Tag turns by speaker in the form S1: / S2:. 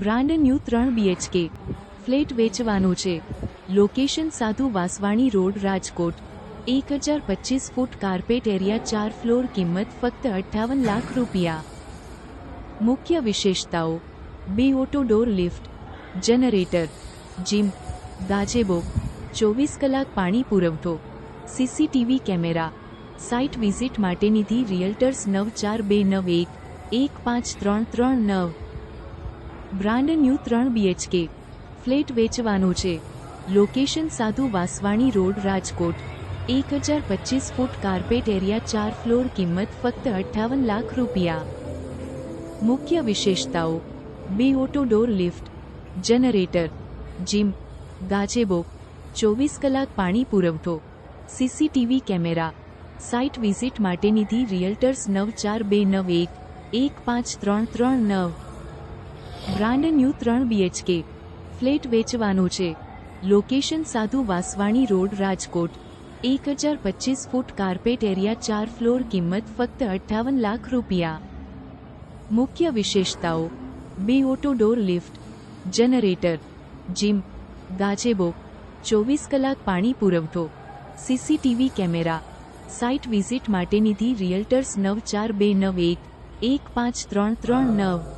S1: Brand new ત્રણ BHK flat વેચવાનું છે. લોકેશન સાધુ વાસવાણી રોડ, રાજકોટ. એક હજાર પચીસ ફૂટ કાર્પેટ એરિયા ચાર ફ્લોર કિંમત ફક્ત અઠ્ઠાવન લાખ રૂપિયા. મુખ્ય વિશેષતાઓ. બે auto door lift generator gym gazebo, ચોવીસ કલાક પાણી પુરવઠો સીસીટીવી કેમેરા. સાઇટ વિઝિટ માટે નિધિ રિયલ્ટર્સ નવ ચાર બે નવ એક એક પાંચ ત્રણ ત્રણ નવ. બ્રાન્ડ ન્યૂ ત્રણ બીએચકે ફ્લેટ વેચવાનું છે. લોકેશન સાધુ વાસવાણી રોડ, રાજકોટ. એક હજાર પચીસ ફૂટ કાર્પેટ એરિયા, ચાર ફ્લોર કિંમત ફક્ત અઠ્ઠાવન લાખ રૂપિયા. મુખ્ય વિશેષતાઓ. બે auto door lift, generator, gym, gazebo, ચોવીસ કલાક પાણી પુરવઠો સીસીટીવી કેમેરા, સાઇટ વિઝિટ માટે નિધિ રિયલ્ટર્સ નવ ચાર બે નવ એક એક પાંચ ત્રણ ત્રણ નવ. બ્રાન્ડ ન્યૂ ત્રણ બીએચકે ફ્લેટ વેચવાનું છે. લોકેશન સાધુ વાસવાણી રોડ, રાજકોટ. એક હજાર પચીસ ફૂટ કાર્પેટ એરિયા, ચાર ફ્લોર કિંમત ફક્ત અઠ્ઠાવન લાખ રૂપિયા. મુખ્ય વિશેષતાઓ. બે auto door lift, generator, gym, gazebo, ચોવીસ કલાક પાણી પુરવઠો સીસીટીવી કેમેરા, સાઇટ વિઝિટ માટે નિધિ, રિયલ્ટર્સ નવ ચાર બે નવ એક એક પાંચ ત્રણ ત્રણ નવ.